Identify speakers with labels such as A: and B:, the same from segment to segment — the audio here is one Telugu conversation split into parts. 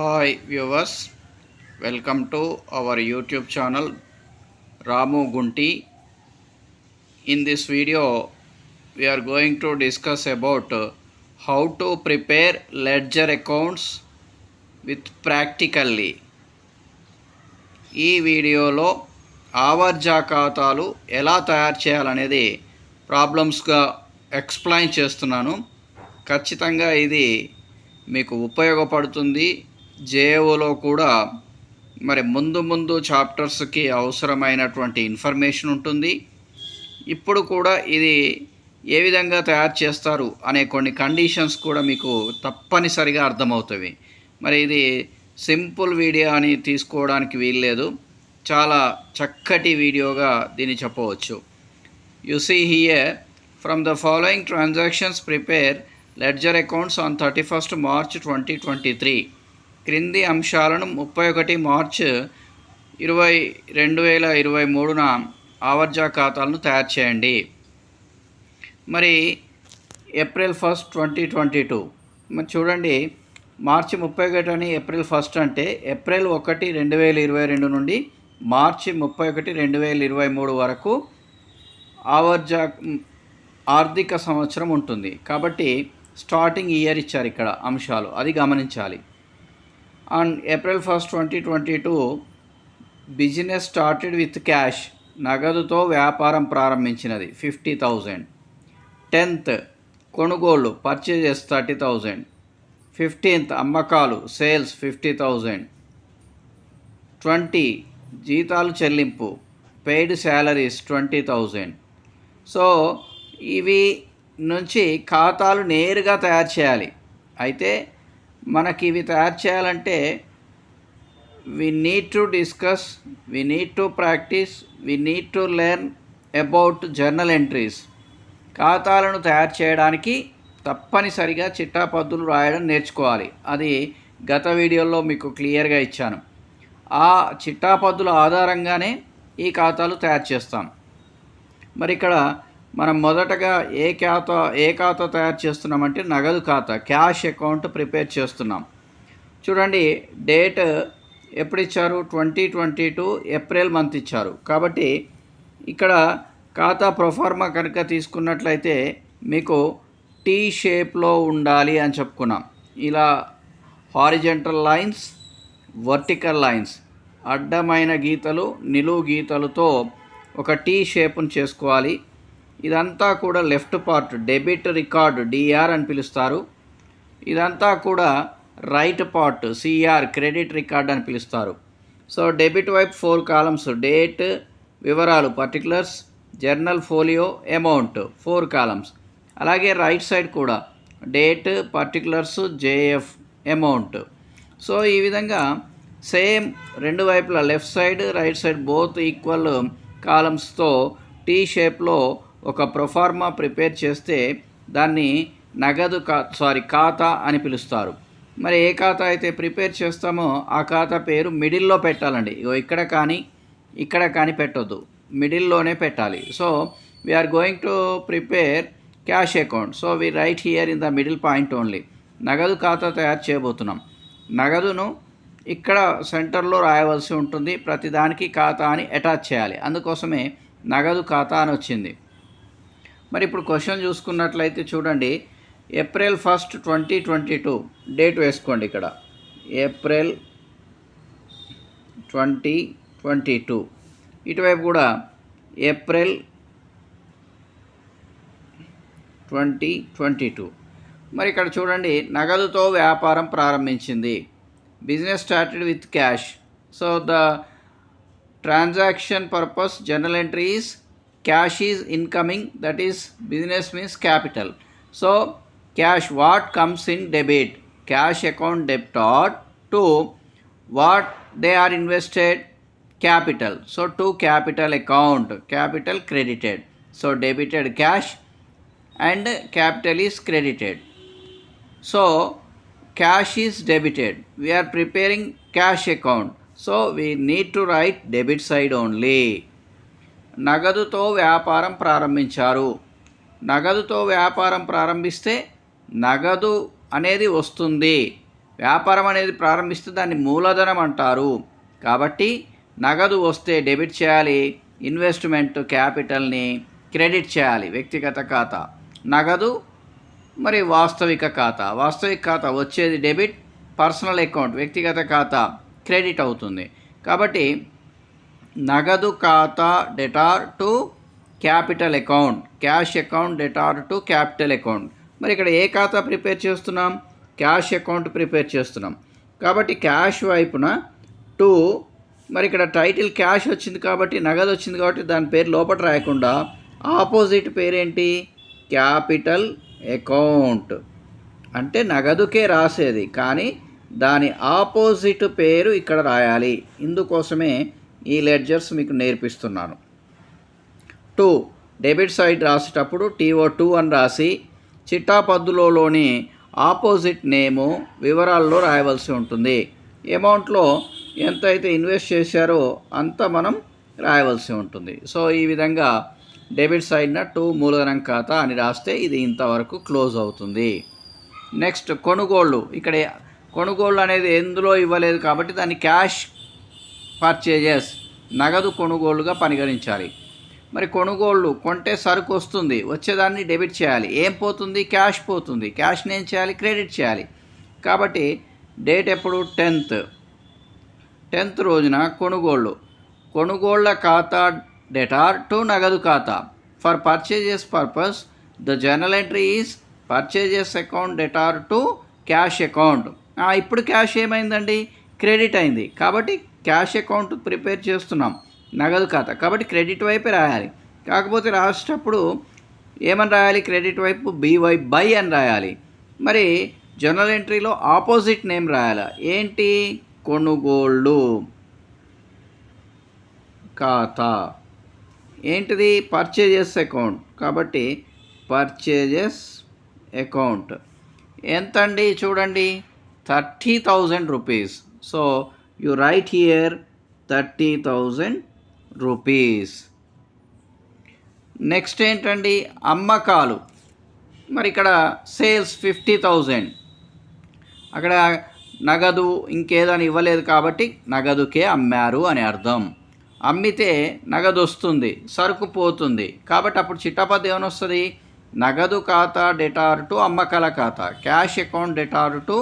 A: Hi viewers welcome to our YouTube channel Ramu Gunti. In this video we are going to discuss about how how to prepare ledger accounts with practically. ఈ వీడియోలో ఆవర్జా ఖాతాలు ఎలా తయారు చేయాలనేది ప్రాబ్లమ్స్గా ఎక్స్ప్లెయిన్ చేస్తున్నాను. ఖచ్చితంగా ఇది మీకు ఉపయోగపడుతుంది. జేఓలో కూడా మరి ముందు ముందు చాప్టర్స్కి అవసరమైనటువంటి ఇన్ఫర్మేషన్ ఉంటుంది. ఇప్పుడు కూడా ఇది ఏ విధంగా తయారు చేస్తారు అనే కొన్ని కండిషన్స్ కూడా మీకు తప్పనిసరిగా అర్థమవుతాయి. మరి ఇది సింపుల్ వీడియో అని తీసుకోవడానికి వీల్లేదు. చాలా చక్కటి వీడియోగా దీన్ని చెప్పవచ్చు. You see here from the following transactions prepare ledger accounts on thirty first March twenty twenty three క్రింది అంశాలను ముప్పై ఒకటి మార్చ్ ఇరవై రెండు వేల ఇరవై మూడున ఆవర్జా ఖాతాలను తయారు చేయండి. మరి April first twenty twenty two. మరి చూడండి మార్చి ముప్పై ఒకటి అని ఏప్రిల్ ఫస్ట్ అంటే ఏప్రిల్ ఒకటి రెండు వేల ఇరవై రెండు నుండి మార్చి ముప్పై ఒకటి రెండు వేల ఇరవై మూడు వరకు ఆవర్జా ఆర్థిక సంవత్సరం ఉంటుంది. కాబట్టి స్టార్టింగ్ ఇయర్ ఇచ్చారు ఇక్కడ అంశాలు. అది గమనించాలి. On April first twenty twenty two business started with cash నగదుతో వ్యాపారం ప్రారంభించినది. ఫిఫ్టీ థౌజండ్ టెన్త్ కొనుగోళ్ళు పర్చేజెస్ థర్టీ థౌజండ్ ఫిఫ్టీన్త్ అమ్మకాలు సేల్స్ ఫిఫ్టీ థౌజండ్ ట్వంటీ జీతాలు చెల్లింపు paid salaries twenty thousand so ఇవి నుంచి ఖాతాలు నేరుగా తయారు చేయాలి. అయితే మనకి ఇవి తయారు చేయాలంటే we need to discuss we need to practice we need to learn about journal entries ఖాతాలను తయారు చేయడానికి తప్పనిసరిగా చిట్టాపద్దులు రాయడం నేర్చుకోవాలి. అది గత వీడియోలో మీకు క్లియర్గా ఇచ్చాను. ఆ చిట్టాపద్దుల ఆధారంగానే ఈ ఖాతాలు తయారు చేస్తాం. మరి ఇక్కడ మనం మొదటగా ఏ ఖాతా ఏ ఖాతా తయారు చేస్తున్నామంటే నగదు ఖాతా క్యాష్ అకౌంట్ ప్రిపేర్ చేస్తున్నాం. చూడండి డేట్ ఎప్పుడు ఇచ్చారు twenty twenty two April month ఇచ్చారు. కాబట్టి ఇక్కడ ఖాతా ప్రొఫార్మా కనుక తీసుకున్నట్లయితే మీకు టీ షేప్లో ఉండాలి అని చెప్పుకున్నాం. ఇలా హారిజెంటల్ లైన్స్ వర్టికల్ లైన్స్ అడ్డమైన గీతలు నిలువు గీతలతో ఒక టీ షేప్ను చేసుకోవాలి. ఇదంతా కూడా left part debit record DR అని పిలుస్తారు. ఇదంతా కూడా right part CR credit record అని పిలుస్తారు. సో డెబిట్ వైపు ఫోర్ కాలమ్స్ డేట్ వివరాలు particulars journal folio amount four columns. అలాగే రైట్ సైడ్ కూడా date particulars JF amount. So ఈ విధంగా సేమ్ రెండు వైపులా left side right side both equal కాలమ్స్తో T షేప్లో ఒక ప్రొఫార్మా ప్రిపేర్ చేస్తే దాన్ని నగదు కా సారీ ఖాతా అని పిలుస్తారు. మరి ఏ ఖాతా అయితే ప్రిపేర్ చేస్తామో ఆ ఖాతా పేరు మిడిల్లో పెట్టాలండి. ఇగో ఇక్కడ కానీ ఇక్కడ కానీ పెట్టొద్దు. మిడిల్లోనే పెట్టాలి. So we're going to prepare cash account so we write here in the middle point only నగదు ఖాతా తయారు చేయబోతున్నాం. నగదును ఇక్కడ సెంటర్లో రాయవలసి ఉంటుంది. ప్రతిదానికి ఖాతా అని అటాచ్ చేయాలి. అందుకోసమే నగదు ఖాతా అని వచ్చింది. మరి ఇప్పుడు క్వశ్చన్ చూసుకున్నట్లయితే చూడండి. April first twenty twenty two date వేసుకోండి ఇక్కడ. April twenty twenty two. ఇటువైపు కూడా ఏప్రిల్ ట్వంటీ ట్వంటీ టూ. మరి ఇక్కడ చూడండి నగదుతో వ్యాపారం ప్రారంభించింది. Business started with cash. So the transaction purpose general entry is cash is incoming that is business means capital. So cash what comes in debit? Cash account debtor to what they are invested? Capital. So to capital account capital credited. So debited cash and capital is credited. So cash is debited. We are preparing cash account. So we need to write debit side only. నగదుతో వ్యాపారం ప్రారంభించారు. నగదుతో వ్యాపారం ప్రారంభిస్తే నగదు అనేది వస్తుంది. వ్యాపారం అనేది ప్రారంభిస్తే దాన్ని మూలధనం అంటారు. కాబట్టి నగదు వస్తే డెబిట్ చేయాలి ఇన్వెస్ట్మెంట్ క్యాపిటల్ని క్రెడిట్ చేయాలి వ్యక్తిగత ఖాతా. నగదు మరి వాస్తవిక ఖాతా. వాస్తవిక ఖాతా వచ్చేది డెబిట్ పర్సనల్ అకౌంట్ వ్యక్తిగత ఖాతా క్రెడిట్ అవుతుంది. కాబట్టి నగదు ఖాతా debtor to capital account. Cash account debtor to capital account. మరి ఇక్కడ ఏ ఖాతా ప్రిపేర్ చేస్తున్నాం? క్యాష్ అకౌంట్ ప్రిపేర్ చేస్తున్నాం. కాబట్టి క్యాష్ వైపున టు మరి ఇక్కడ టైటిల్ క్యాష్ వచ్చింది కాబట్టి నగదు వచ్చింది కాబట్టి దాని పేరు లోపల రాయకుండా ఆపోజిట్ పేరేంటి? Capital account. అంటే నగదుకే రాసేది కానీ దాని ఆపోజిట్ పేరు ఇక్కడ రాయాలి. ఇందుకోసమే ఈ లెడ్జర్స్ మీకు నేర్పిస్తున్నాను. టూ డెబిట్ సైడ్ రాసేటప్పుడు టీఓ టూ అని రాసి చిట్టా పద్దులోని ఆపోజిట్ నేము వివరాల్లో రాయవలసి ఉంటుంది. అమౌంట్లో ఎంత అయితే ఇన్వెస్ట్ చేశారో అంత మనం రాయవలసి ఉంటుంది. సో ఈ విధంగా డెబిట్ సైడ్న టూ మూలధనం ఖాతా అని రాస్తే ఇది ఇంతవరకు క్లోజ్ అవుతుంది. నెక్స్ట్ కొనుగోళ్ళు. ఇక్కడ కొనుగోళ్ళు అనేది ఎందులో ఇవ్వలేదు కాబట్టి దాన్ని క్యాష్ పర్చేజెస్ నగదు కొనుగోలుగా పరిగణించాలి. మరి కొనుగోళ్ళు కొంటే సరుకు వస్తుంది వచ్చేదాన్ని డెబిట్ చేయాలి. ఏం పోతుంది? క్యాష్ పోతుంది. క్యాష్ని ఏం చేయాలి? క్రెడిట్ చేయాలి. కాబట్టి డేట్ ఎప్పుడు? టెన్త్. టెన్త్ రోజున కొనుగోళ్ళు కొనుగోళ్ళ ఖాతా డెటార్ టు నగదు ఖాతా. For purchases purpose the journal entry is purchases account debtor to cash account. ఇప్పుడు క్యాష్ ఏమైందండి? క్రెడిట్ అయింది. కాబట్టి క్యాష్ అకౌంట్ ప్రిపేర్ చేస్తున్నాం. నగదు ఖాతా. కాబట్టి క్రెడిట్ వైపే రాయాలి. కాకపోతే రాసేటప్పుడు ఏమని రాయాలి? క్రెడిట్ వైపు బీవై బై అని రాయాలి. మరి జనరల్ ఎంట్రీలో ఆపోజిట్ నేమ్ రాయాలి? ఏంటి? కొనుగోళ్ళు ఖాతా. ఏంటిది? Purchases account. కాబట్టి పర్చేజెస్ అకౌంట్. ఎంత అండి చూడండి. Thirty thousand rupees. So you write here thirty thousand rupees next ఏంటండి? అమ్మకాలు. మరి ఇక్కడ సేల్స్ ఫిఫ్టీ థౌజండ్ అక్కడ నగదు ఇంకేదని ఇవ్వలేదు కాబట్టి నగదుకే అమ్మారు అని అర్థం. అమ్మితే నగదు వస్తుంది సరుకు పోతుంది. కాబట్టి అప్పుడు చిట్టపద్ద ఏమనొస్తుంది నగదు ఖాతా డెటార్ టు అమ్మకాల ఖాతా. Cash account debtor to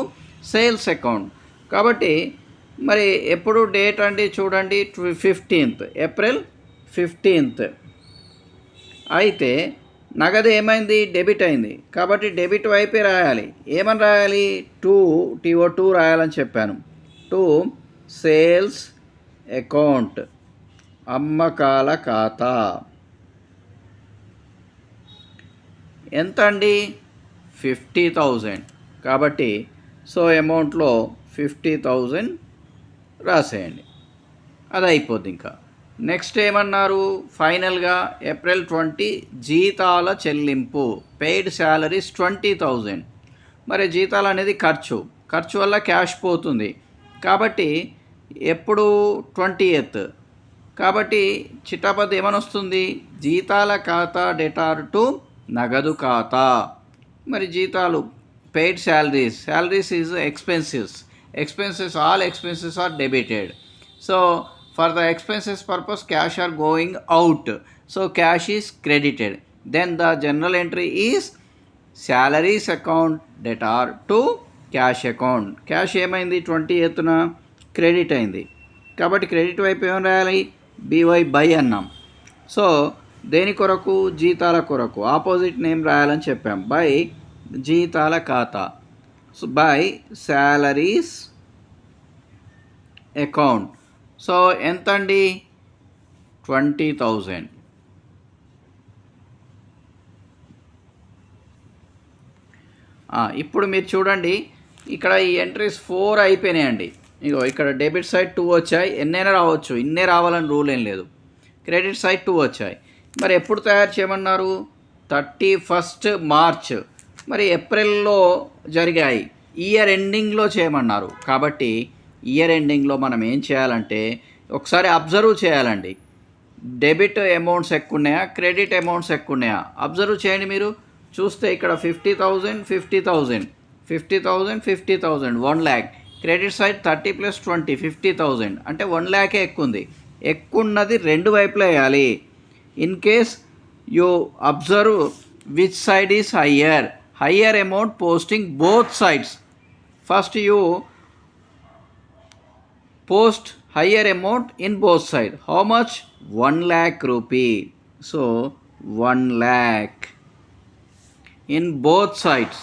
A: sales account కాబట్టి మరి ఎప్పుడు డేట్ అండి చూడండి ఫిఫ్టీన్త్ ఏప్రిల్ ఫిఫ్టీన్త్. అయితే నగదు ఏమైంది? డెబిట్ అయింది. కాబట్టి డెబిట్ వైపే రాయాలి. ఏమని రాయాలి? టూ టీఓ టూ రాయాలని చెప్పాను. టూ సేల్స్ అకౌంట్ అమ్మకాల ఖాతా. ఎంత అండి ఫిఫ్టీ థౌజండ్. కాబట్టి సో అమౌంట్లో ఫిఫ్టీ థౌజండ్ రాసేయండి. అది అయిపోద్ది ఇంకా. నెక్స్ట్ ఏమన్నారు? ఫైనల్గా ఏప్రిల్ ట్వంటీ జీతాల చెల్లింపు పెయిడ్ శాలరీస్ ట్వంటీ థౌజండ్. మరి జీతాలు అనేది ఖర్చు. ఖర్చు వల్ల క్యాష్ పోతుంది. కాబట్టి ఎప్పుడు? Twenty eighth. కాబట్టి చిట్టాపతి ఏమని వస్తుంది జీతాల ఖాతా డెటార్ టు నగదు ఖాతా. మరి జీతాలు paid salaries. Salaries is expensives expenses all expenses are debited so for the expenses purpose cash are going out so cash is credited then the general entry is salaries account debtor to cash account cash ఏమైంది? ట్వంటీ ఎత్తున క్రెడిట్ అయింది. కాబట్టి క్రెడిట్ వైపు ఏం రాయాలి? బీవై బై అన్నాం. సో దేని కొరకు? జీతాల కొరకు. ఆపోజిట్ నేమ్ రాయాలని చెప్పాం. బై జీతాల ఖాతా. బై శాలరీస్ అకౌంట్ సో ఎంత అండి ట్వంటీ థౌజండ్ ఇప్పుడు మీరు చూడండి ఇక్కడ ఈ ఎంట్రీస్ ఫోర్ అయిపోయినాయండి. ఇగో ఇక్కడ డెబిట్ సైడ్ టూ వచ్చాయి. ఎన్నైనా రావచ్చు. ఇన్నే రావాలని రూల్ ఏం లేదు. క్రెడిట్ సైడ్ టూ వచ్చాయి. మరి ఎప్పుడు తయారు చేయమన్నారు? థర్టీ ఫస్ట్ మార్చ్ మరి ఏప్రిల్లో జరిగాయి. ఇయర్ ఎండింగ్లో చేయమన్నారు. కాబట్టి ఇయర్ ఎండింగ్లో మనం ఏం చేయాలంటే ఒకసారి అబ్జర్వ్ చేయాలండి. డెబిట్ అమౌంట్స్ ఎక్కువ ఉన్నాయా క్రెడిట్ అమౌంట్స్ ఎక్కువ ఉన్నాయా అబ్జర్వ్ చేయండి మీరు. చూస్తే ఇక్కడ fifty thousand fifty thousand fifty thousand fifty thousand one lakh. Credit side thirty plus twenty fifty thousand. అంటే వన్ ల్యాకే ఎక్కువ ఉంది ఎక్కువ ఉన్నది రెండు వైపులా వేయాలి. In case you observe which side is higher higher amount posting both sides first you post higher amount in both side how much one lakh rupee so one lakh in both sides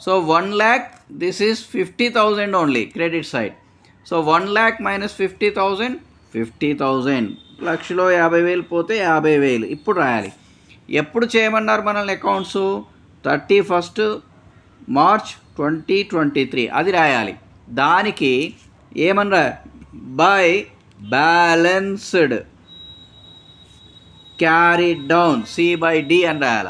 A: so one lakh this is fifty thousand only credit side so one lakh minus fifty thousand fifty thousand లక్షలో యాభై వేలు పోతే యాభై వేలు. ఇప్పుడు రాయాలి. ఎప్పుడు చేయమన్నారు మనల్ని accounts thirty first March twenty twenty three అది రాయాలి. దానికి ఏమన్నా by balanced carry down C by D అని రాయాలి.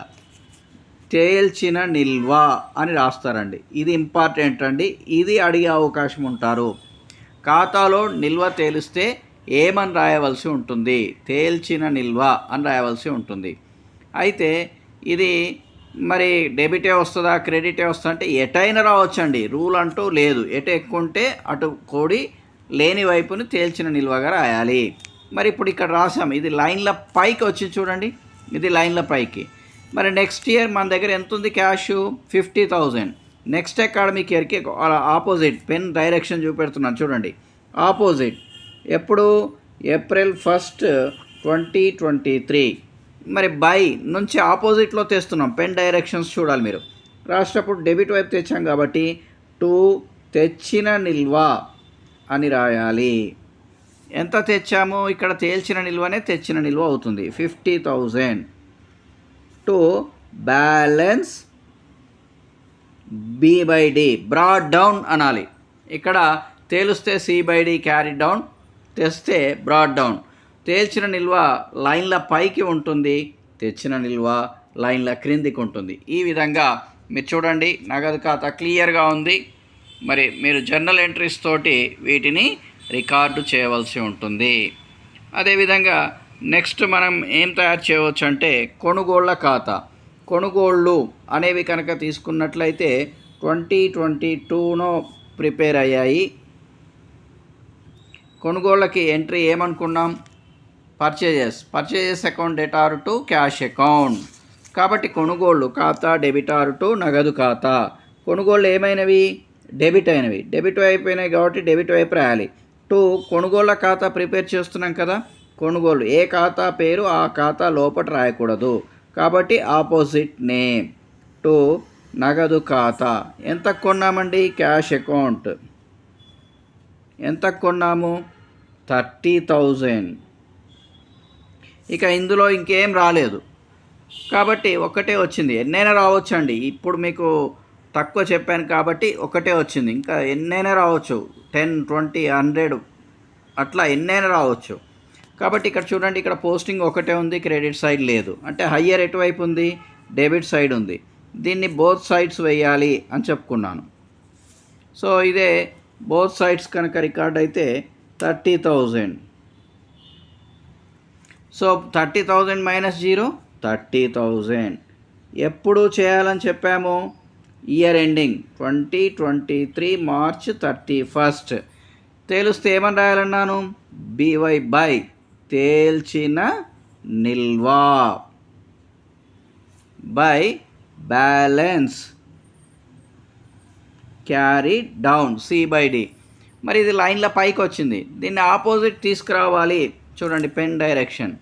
A: తేల్చిన నిల్వ అని రాస్తారండి. ఇది ఇంపార్టెంట్ అండి. ఇది అడిగే అవకాశం ఉంటారు. ఖాతాలో నిల్వ తేలిస్తే ఏమని రాయవలసి ఉంటుంది? తేల్చిన నిల్వ అని రాయవలసి ఉంటుంది. అయితే ఇది మరి డెబిటే వస్తుందా క్రెడిటే వస్తుందా అంటే ఎటైనా రావచ్చండి. రూల్ అంటూ లేదు. ఎటు ఎక్కువ ఉంటే అటు కోడి లేని వైపుని తేల్చిన నిల్వగా రాయాలి. మరి ఇప్పుడు ఇక్కడ రాసాం ఇది లైన్ల పైకి వచ్చి చూడండి. ఇది లైన్ల పైకి. మరి నెక్స్ట్ ఇయర్ మన దగ్గర ఎంత ఉంది cash? Fifty thousand. Next academic ఇయర్కి ఆపోజిట్ పెన్ డైరెక్షన్ చూపెడుతున్నాను చూడండి. ఆపోజిట్. ఎప్పుడు? April first twenty twenty three. మరి బై నుంచి ఆపోజిట్లో తెస్తున్నాం. పెన్ డైరెక్షన్స్ చూడాలి మీరు. రాసేటప్పుడు డెబిట్ వైపు తెచ్చాం కాబట్టి టూ తెచ్చిన నిల్వ అని రాయాలి. ఎంత తెచ్చాము? ఇక్కడ తేల్చిన నిల్వనే తెచ్చిన నిల్వ అవుతుంది. Fifty thousand. To balance b by d. Brought down అనాలి. ఇక్కడ తేలుస్తే c by d carry down. తెస్తే బ్రాడ్ డౌన్. తేల్చిన నిల్వ లైన్ల పైకి ఉంటుంది తెచ్చిన నిల్వ లైన్ల క్రిందికి ఉంటుంది. ఈ విధంగా మీరు చూడండి నగదు ఖాతా క్లియర్గా ఉంది. మరి మీరు జర్నల్ ఎంట్రీస్ తోటి వీటిని రికార్డు చేయవలసి ఉంటుంది. అదేవిధంగా నెక్స్ట్ మనం ఏం తయారు చేయవచ్చు అంటే కొనుగోళ్ళ ఖాతా. కొనుగోళ్ళు అనేవి కనుక తీసుకున్నట్లయితే ట్వంటీ ట్వంటీ టూనో ప్రిపేర్ అయ్యాయి. కొనుగోళ్ళకి ఎంట్రీ ఏమనుకున్నాం? Purchases purchases account debtor to cash account కాబట్టి కొనుగోళ్ళు ఖాతా డెబిట్ ఆర్ టు నగదు ఖాతా. కొనుగోళ్ళు ఏమైనవి? డెబిట్ అయినవి. డెబిట్ అయిపోయినాయి కాబట్టి డెబిట్ వైపు రాయాలి. టు కొనుగోళ్ళ ఖాతా ప్రిపేర్ చేస్తున్నాం కదా? కొనుగోలు ఏ ఖాతా పేరు ఆ ఖాతా లోపల రాయకూడదు. కాబట్టి ఆపోజిట్ నేమ్ టు నగదు ఖాతా. ఎంత కొన్నామండి? క్యాష్ అకౌంట్ ఎంత కొన్నాము? థర్టీ థౌజండ్ ఇక ఇందులో ఇంకేం రాలేదు. కాబట్టి ఒకటే వచ్చింది. ఎన్నైనా రావచ్చండి. ఇప్పుడు మీకు తక్కువ చెప్పాను కాబట్టి ఒకటే వచ్చింది. ఇంకా ఎన్నైనా రావచ్చు. టెన్ ట్వంటీ హండ్రెడ్ అట్లా ఎన్నైనా రావచ్చు. కాబట్టి ఇక్కడ చూడండి ఇక్కడ పోస్టింగ్ ఒకటే ఉంది క్రెడిట్ సైడ్ లేదు. అంటే హయ్యర్ ఎటువైపు ఉంది? డెబిట్ సైడ్ ఉంది. దీన్ని బోత్ సైడ్స్ వేయాలి అని చెప్పుకున్నాను. సో ఇదే బోత్ సైడ్స్ కనుక రికార్డ్ అయితే thirty thousand. So thirty thousand minus zero? Thirty thousand. ఎప్పుడు చేయాలని చెప్పాము? Year ending twenty twenty three March thirty first. తేలుస్తే ఏమని రాయాలన్నాను? బీవై బై తేల్చిన నిల్వా. By balance carry down c by d. మరి ఇది లైన్ల పైకి వచ్చింది. దీన్ని ఆపోజిట్ తీసుకురావాలి. చూడండి పెన్ డైరెక్షన్.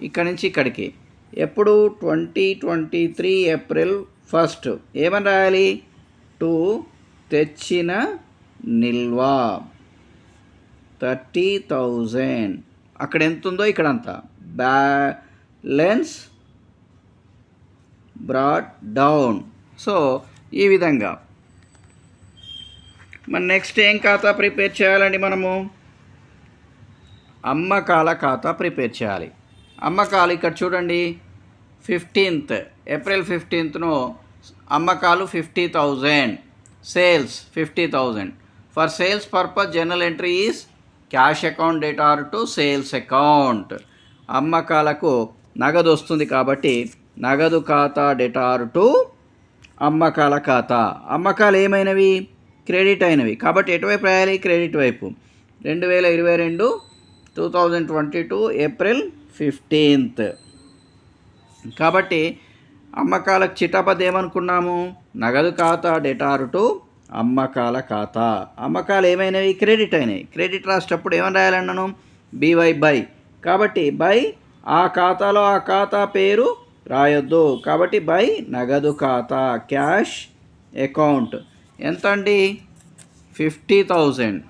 A: ఇక్కడ నుంచి ఇక్కడికి. ఎప్పుడు? Twenty twenty three April first. ఏమని రాయాలి? టూ తెచ్చిన నిల్వా. Thirty thousand. అక్కడ ఎంత ఉందో ఇక్కడ అంతా బ్యాలెన్స్ బ్రాడ్ డౌన్. సో ఈ విధంగా. మరి నెక్స్ట్ ఏం ఖాతా ప్రిపేర్ చేయాలండి మనము? అమ్మకాల ఖాతా ప్రిపేర్ చేయాలి. అమ్మకాలు ఇక్కడ చూడండి. ఫిఫ్టీన్త్ ఏప్రిల్ ఫిఫ్టీన్త్ను అమ్మకాలు fifty thousand sales fifty thousand. For sales purpose general entry is cash account debtor to sales account. అమ్మకాలకు నగదు వస్తుంది కాబట్టి నగదు ఖాతా డెటార్ టు అమ్మకాల ఖాతా. అమ్మకాలు ఏమైనవి? క్రెడిట్ అయినవి. కాబట్టి ఎటువైపు రాయాలి? క్రెడిట్ వైపు. రెండు వేల ఇరవై రెండు two thousand twenty two April fifteenth కాబట్టి అమ్మకాలకు చిటాపద్ ఏమనుకున్నాము నగదు ఖాతా డెటారు టు అమ్మకాల ఖాతా. అమ్మకాలు ఏమైనవి? క్రెడిట్ అయినాయి క్రెడిట్ రాసేటప్పుడు ఏమని రాయాలన్నాను బీవై బై కాబట్టి బై ఆ ఖాతాలో ఆ ఖాతా పేరు రాయొద్దు. కాబట్టి బై నగదు ఖాతా క్యాష్ అకౌంట్. ఎంత అండి ఫిఫ్టీ థౌజండ్.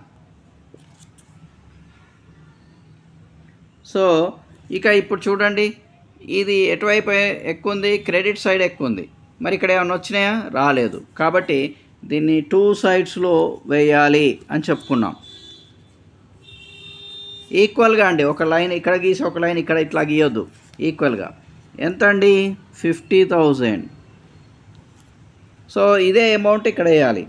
A: సో ఇక ఇప్పుడు చూడండి. ఇది ఎటువైపు ఎక్కువ ఉంది క్రెడిట్ సైడ్ ఎక్కువ ఉంది మరి ఇక్కడ ఏమైనా వచ్చినాయా? రాలేదు. కాబట్టి దీన్ని టూ సైడ్స్లో వేయాలి అని చెప్పుకున్నాం. ఈక్వల్గా అండి. ఒక లైన్ ఇక్కడ గీసి ఒక లైన్ ఇక్కడ ఇట్లా గీయొద్దు. ఈక్వల్గా ఎంత అండి? Fifty thousand. సో ఇదే అమౌంట్ ఇక్కడ వేయాలి.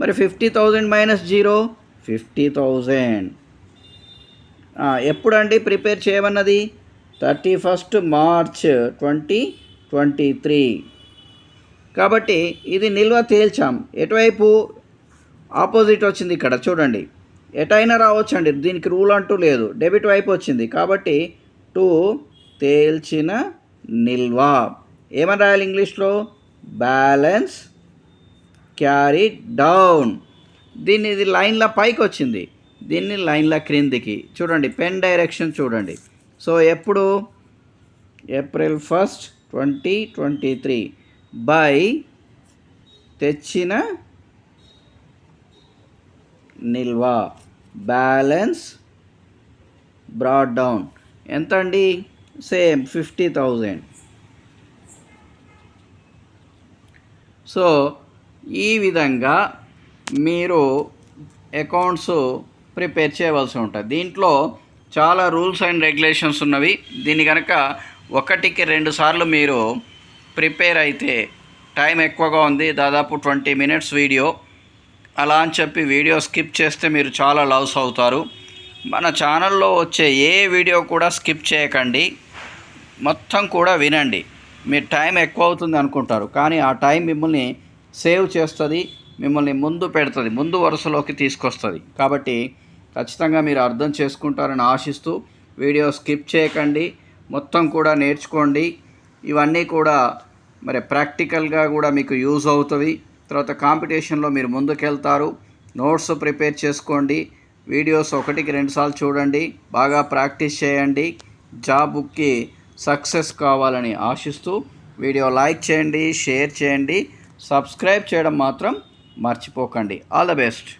A: మరి fifty thousand minus zero? Fifty thousand. ఎప్పుడండి prepare చేయమన్నది? Thirty first March twenty twenty three. కాబట్టి ఇది నిల్వ తేల్చాం. ఎటువైపు? ఆపోజిట్ వచ్చింది ఇక్కడ చూడండి. ఎటైనా రావచ్చండి దీనికి రూల్ అంటూ లేదు. డెబిట్ వైపు వచ్చింది. కాబట్టి టూ తేల్చిన నిల్వ. ఏమని రాయాలి ఇంగ్లీష్లో? Balance carry down. దీన్ని ఇది లైన్ల పైకి వచ్చింది. దీన్ని లైన్ల క్రిందికి చూడండి. పెన్ డైరెక్షన్ చూడండి. సో ఎప్పుడు? April first twenty twenty three. By తెచ్చిన నిల్వ. Balance brought down. ఎంత అండి సేమ్ ఫిఫ్టీ థౌజండ్. సో ఈ విధంగా మీరు అకౌంట్స్ ప్రిపేర్ చేయవలసి ఉంటుంది. దీంట్లో చాలా రూల్స్ అండ్ రెగ్యులేషన్స్ ఉన్నవి. దీన్ని కనుక ఒకటికి రెండు సార్లు మీరు ప్రిపేర్ అయితే టైం ఎక్కువగా ఉంది. దాదాపు ట్వంటీ మినిట్స్ వీడియో. అలా అని చెప్పి వీడియో స్కిప్ చేస్తే మీరు చాలా లవ్స్ అవుతారు. మన ఛానల్లో వచ్చే ఏ వీడియో కూడా స్కిప్ చేయకండి. మొత్తం కూడా వినండి. మీరు టైం ఎక్కువ అవుతుంది అనుకుంటారు. కానీ ఆ టైం మిమ్మల్ని సేవ్ చేస్తుంది మిమ్మల్ని ముందు పెడుతుంది ముందు వరుసలోకి తీసుకొస్తుంది. కాబట్టి ఖచ్చితంగా మీరు అర్థం చేసుకుంటారని ఆశిస్తూ వీడియో స్కిప్ చేయకండి. మొత్తం కూడా నేర్చుకోండి. ఇవన్నీ కూడా మరి ప్రాక్టికల్గా కూడా మీకు యూజ్ అవుతుంది తర్వాత కాంపిటీషన్లో మీరు ముందుకెళ్తారు. నోట్స్ ప్రిపేర్ చేసుకోండి. వీడియోస్ ఒకటికి రెండుసార్లు చూడండి. బాగా ప్రాక్టీస్ చేయండి. జాబ్కి సక్సెస్ కావాలని ఆశిస్తూ వీడియో లైక్ చేయండి షేర్ చేయండి. సబ్స్క్రైబ్ చేయడం మాత్రం మర్చిపోకండి. All the best.